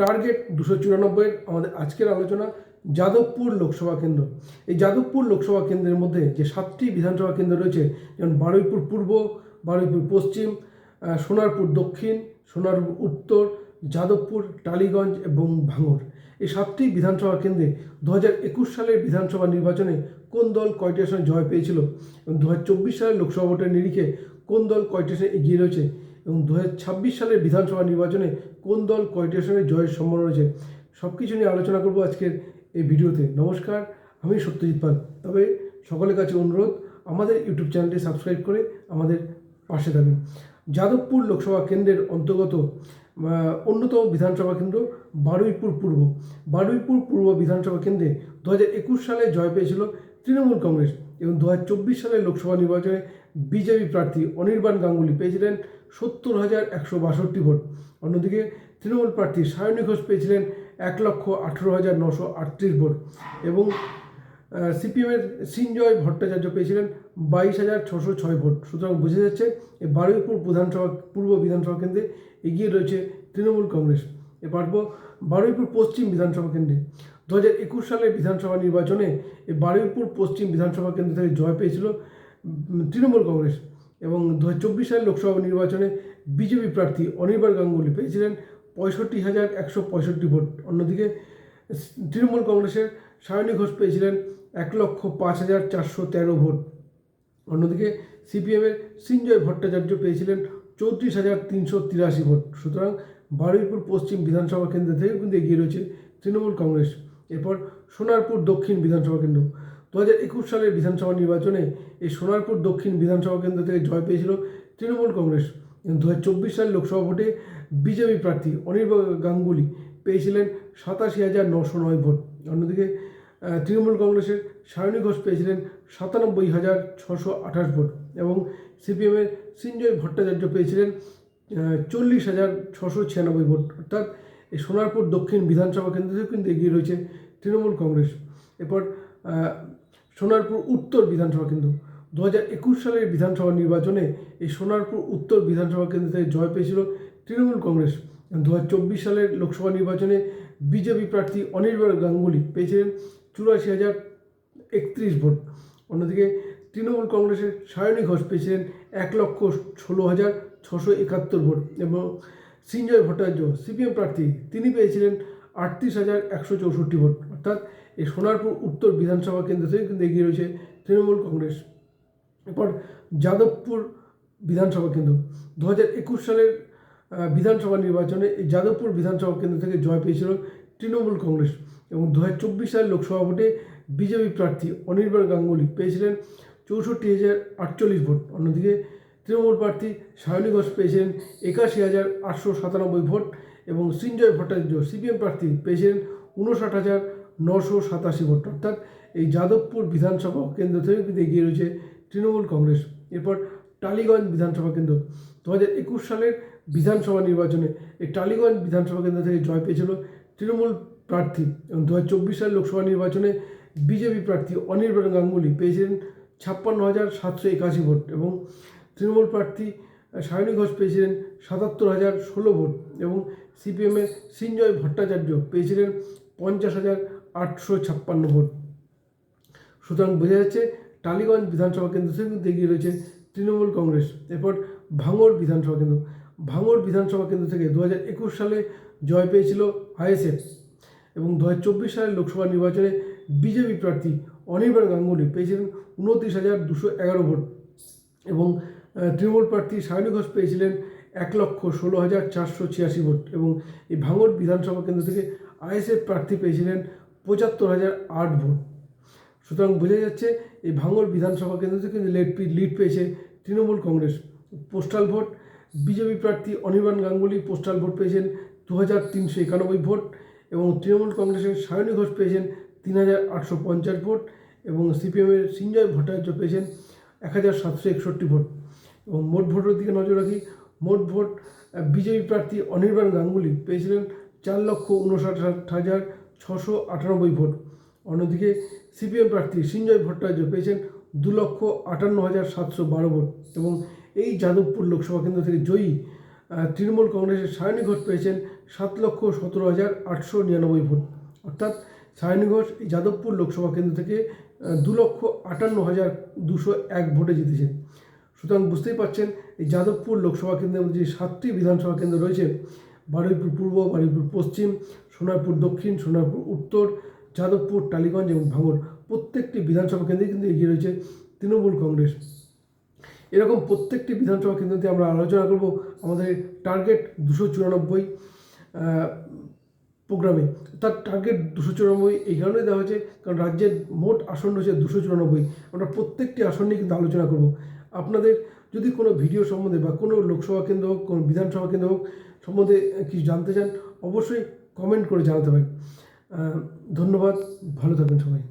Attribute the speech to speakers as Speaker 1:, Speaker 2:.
Speaker 1: Target দুশো চুরানব্বইয়ের আমাদের আজকের আলোচনা যাদবপুর লোকসভা কেন্দ্র। এই যাদবপুর লোকসভা কেন্দ্রের মধ্যে যে সাতটি বিধানসভা কেন্দ্র রয়েছে, যেমন বারুইপুর পূর্ব, বারুইপুর পশ্চিম সোনারপুর দক্ষিণ, সোনারপুর উত্তর, যাদবপুর, টালিগঞ্জ এবং ভাঙড় এই সাতটি বিধানসভা কেন্দ্রে দু হাজার একুশ সালের বিধানসভা নির্বাচনে কোন দল কয়টি আসনে জয় পেয়েছিল এবং দু হাজার চব্বিশ সালের লোকসভা ভোটের নিরিখে কোন দল কয়টি আসনে এগিয়ে রয়েছে এবং দু হাজার ছাব্বিশ সালের বিধানসভা নির্বাচনে কোন দল কয়টি আসনে জয়ের সম্ভাবনা রয়েছে সব কিছু নিয়ে আলোচনা করব আজকের এই ভিডিওতে। নমস্কার, আমি সত্যজিৎ পাল। তবে সকলের কাছে অনুরোধ, আমাদের ইউটিউব চ্যানেলটি সাবস্ক্রাইব করে আমাদের পাশে থাকুন। যাদবপুর লোকসভা কেন্দ্রের অন্তর্গত অন্যতম বিধানসভা কেন্দ্র বারুইপুর পূর্ব। বারুইপুর পূর্ব বিধানসভা কেন্দ্রে দু হাজার একুশ সালে জয় পেয়েছিল তৃণমূল কংগ্রেস। এবং দু হাজার চব্বিশ সালের লোকসভা নির্বাচনে বিজেপি প্রার্থী অনির্বাণ গাঙ্গুলি পেয়েছিলেন সত্তর হাজার একশো বাষট্টি ভোট। অন্যদিকে তৃণমূল প্রার্থী সায়নী ঘোষ পেয়েছিলেন এক লক্ষ আঠেরো হাজার নশো আটত্রিশ ভোট এবং সিপিএমের সিনজয় ভট্টাচার্য পেয়েছিলেন বাইশ হাজার ছশো ছয় ভোট। সুতরাং বোঝা যাচ্ছে বারুইপুর বিধানসভা পূর্ব বিধানসভা কেন্দ্রে এগিয়ে রয়েছে তৃণমূল কংগ্রেস। এবার বারুইপুর পশ্চিম বিধানসভা কেন্দ্রে। দু হাজার একুশ সালের বিধানসভা নির্বাচনে এই বারুইপুর পশ্চিম বিধানসভা কেন্দ্র থেকে জয় পেয়েছিল তৃণমূল কংগ্রেস এবং দু হাজার চব্বিশ সালের লোকসভা নির্বাচনে বিজেপি প্রার্থী অনির্বাণ গাঙ্গুলি পেয়েছিলেন পঁয়ষট্টি হাজার একশো পঁয়ষট্টি ভোট। অন্যদিকে তৃণমূল কংগ্রেসের সায়নী ঘোষ পেয়েছিলেন এক লক্ষ পাঁচ হাজার চারশো তেরো ভোট। অন্যদিকে, সিপিএমের সিঞ্জয় ভট্টাচার্য পেয়েছিলেন চৌত্রিশ হাজার তিনশো তিরাশি ভোট। সুতরাং বারুইপুর পশ্চিম বিধানসভা কেন্দ্র থেকে কিন্তু এগিয়ে রয়েছে তৃণমূল কংগ্রেস। এরপর সোনারপুর দক্ষিণ বিধানসভা কেন্দ্র। দু হাজার একুশ সালের বিধানসভা নির্বাচনে এই সোনারপুর দক্ষিণ বিধানসভা কেন্দ্র থেকে জয় পেয়েছিল তৃণমূল কংগ্রেস। দু হাজার চব্বিশ সালের লোকসভা ভোটে বিজেপি প্রার্থী অনির্বাণ গাঙ্গুলি পেয়েছিলেন সাতাশি হাজার নশো নয় ভোট। অন্যদিকে তৃণমূল কংগ্রেসের সায়নী ঘোষ পেয়েছিলেন সাতানব্বই হাজার ছশো আঠাশ ভোট। এবং সিপিএমের সিঞ্জয় ভট্টাচার্য পেয়েছিলেন চল্লিশ হাজার ছশো ছিয়ানব্বই ভোট। অর্থাৎ এই সোনারপুর দক্ষিণ বিধানসভা কেন্দ্র থেকে কিন্তু এগিয়ে রয়েছে তৃণমূল কংগ্রেস। এরপর সোনারপুর উত্তর বিধানসভা কেন্দ্র দু হাজার একুশ সালের বিধানসভা নির্বাচনে এই সোনারপুর উত্তর বিধানসভা কেন্দ্র থেকে জয় পেয়েছিল তৃণমূল কংগ্রেস। দু হাজার চব্বিশ সালের লোকসভা নির্বাচনে বিজেপি প্রার্থী অনির্বাণ গাঙ্গুলি পেয়েছিলেন চুরাশি হাজার একত্রিশ ভোট। অন্যদিকে তৃণমূল কংগ্রেসের সায়নী ঘোষ পেয়েছিলেন এক লক্ষ ষোলো হাজার ছশো একাত্তর ভোট এবং সিঞ্জয় ভট্টাচার্য, সিপিএম প্রার্থী, তিনি পেয়েছিলেন আটত্রিশ হাজার একশো চৌষট্টি ভোট। অর্থাৎ এই সোনারপুর উত্তর বিধানসভা কেন্দ্র থেকে কিন্তু এগিয়ে রয়েছে তৃণমূল কংগ্রেস। এরপর যাদবপুর বিধানসভা কেন্দ্র। দু হাজার একুশ সালের বিধানসভা নির্বাচনে এই যাদবপুর বিধানসভা কেন্দ্র থেকে জয় পেয়েছিল তৃণমূল কংগ্রেস এবং দু হাজার চব্বিশ সালের লোকসভা ভোটে বিজেপি প্রার্থী অনির্বাণ গাঙ্গুলি পেয়েছিলেন চৌষট্টি হাজার আটচল্লিশ ভোট। অন্যদিকে তৃণমূল প্রার্থী সায়নী ঘোষ পেয়েছিলেন একাশি হাজার আটশো সাতানব্বই ভোট এবং সিঞ্জয় ভট্টাচার্য সিপিএম প্রার্থী পেয়েছিলেন উনষাট হাজার নশো সাতাশি ভোট। অর্থাৎ এই যাদবপুর বিধানসভা কেন্দ্র থেকে কিন্তু এগিয়ে রয়েছে তৃণমূল কংগ্রেস। এরপর টালিগঞ্জ বিধানসভা কেন্দ্র। দু হাজার একুশ সালের বিধানসভা নির্বাচনে এই টালিগঞ্জ বিধানসভা কেন্দ্র থেকে জয় পেয়েছিল তৃণমূল প্রার্থী এবং দু হাজার চব্বিশ সালের লোকসভা নির্বাচনে বিজেপি প্রার্থী অনির্বাণ গাঙ্গুলি পেয়েছিলেন ছাপ্পান্ন হাজার সাতশো একাশি ভোট এবং তৃণমূল প্রার্থী সায়নী ঘোষ পেয়েছিলেন সাতাত্তর হাজার ষোলো ভোট এবং সিপিএমের সিঞ্জয় ভট্টাচার্য পেয়েছিলেন পঞ্চাশ হাজার আটশো ছাপ্পান্ন ভোট। সুতরাং বোঝা যাচ্ছে টালিগঞ্জ বিধানসভা কেন্দ্র থেকে কিন্তু এগিয়ে রয়েছে তৃণমূল কংগ্রেস। এরপর ভাঙড় বিধানসভা কেন্দ্র। ভাঙড় বিধানসভা কেন্দ্র থেকে দু হাজার একুশ সালে জয় পেয়েছিল আইএসএফ এবং দু হাজার চব্বিশ সালের লোকসভা নির্বাচনে বিজেপি প্রার্থী অনির্বাণ গাঙ্গুলি পেয়েছিলেন উনত্রিশ হাজার দুশো এগারো ভোট এবং তৃণমূল প্রার্থী সায়নী ঘোষ পেয়েছিলেন এক লক্ষ ষোলো হাজার চারশো ছিয়াশি ভোট এবং এই ভাঙড় বিধানসভা কেন্দ্র থেকে আইএসএফ প্রার্থী পেয়েছিলেন পঁচাত্তর হাজার আট ভোট। সুতরাং বোঝা যাচ্ছে এই ভাঙড় বিধানসভা কেন্দ্র থেকে কিন্তু লিড লিড পেয়েছে Trinamool Congress. Postal vote, BJP প্রার্থী অনির্বাণ গাঙ্গুলি পোস্টাল ভোট পেয়েছেন দু হাজার তিনশো একানব্বই ভোট এবং তৃণমূল কংগ্রেসের সায়নী ঘোষ পেয়েছেন তিন হাজার আটশো পঞ্চাশ ভোট এবং সিপিএমের সিঞ্জয় ভট্টাচার্য পেয়েছেন এক হাজার সাতশো একষট্টি ভোট। এবং মোট ভোটের দিকে নজর রাখি, মোট ভোট বিজেপি প্রার্থী অনির্বাণ গাঙ্গুলি পেয়েছিলেন চার লক্ষ উনষাট হাজার ছশো আটানব্বই ভোট। অন্যদিকে সিপিএম প্রার্থী সিঞ্জয় ভট্টাচার্য পেয়েছেন দু লক্ষ আটান্ন হাজার সাতশো বারো ভোট এবং এই যাদবপুর লোকসভা কেন্দ্র থেকে জয়ী তৃণমূল কংগ্রেসের সায়নী ঘোষ পেয়েছেন সাত লক্ষ সতেরো হাজার আটশো নিরানব্বই ভোট। অর্থাৎ সায়নী ঘোষ এই যাদবপুর লোকসভা কেন্দ্র থেকে দু লক্ষ আটান্ন হাজার দুশো এক ভোটে জিতেছে সুতরাং বুঝতেই পারছেন, এই যাদবপুর লোকসভা কেন্দ্রের মধ্যে যে সাতটি বিধানসভা কেন্দ্র রয়েছে, বারুইপুর পূর্ব, বারুইপুর পশ্চিম, সোনারপুর দক্ষিণ, সোনারপুর উত্তর, যাদবপুর, টালিগঞ্জ এবং ভাঙড়, প্রত্যেকটি বিধানসভা কেন্দ্রে কিন্তু এগিয়ে রয়েছে তৃণমূল কংগ্রেস। এরকম প্রত্যেকটি বিধানসভা কেন্দ্রতে আমরা আলোচনা করব আমাদের টার্গেট দুশো চুরানব্বই প্রোগ্রামে। তার টার্গেট দুশো চুরানব্বই এই কারণে দেওয়া হয়েছে, কারণ রাজ্যের মোট আসন রয়েছে দুশো চুরানব্বই। আমরা প্রত্যেকটি আসন নিয়ে কিন্তু আলোচনা করব। আপনাদের যদি কোনো ভিডিও সম্বন্ধে বা কোনো লোকসভা কেন্দ্র হোক, কোনো বিধানসভা কেন্দ্র হোক সম্বন্ধে কিছু জানতে চান, অবশ্যই কমেন্ট করে জানাতে পারেন ধন্যবাদ, ভালো থাকবেন সবাই।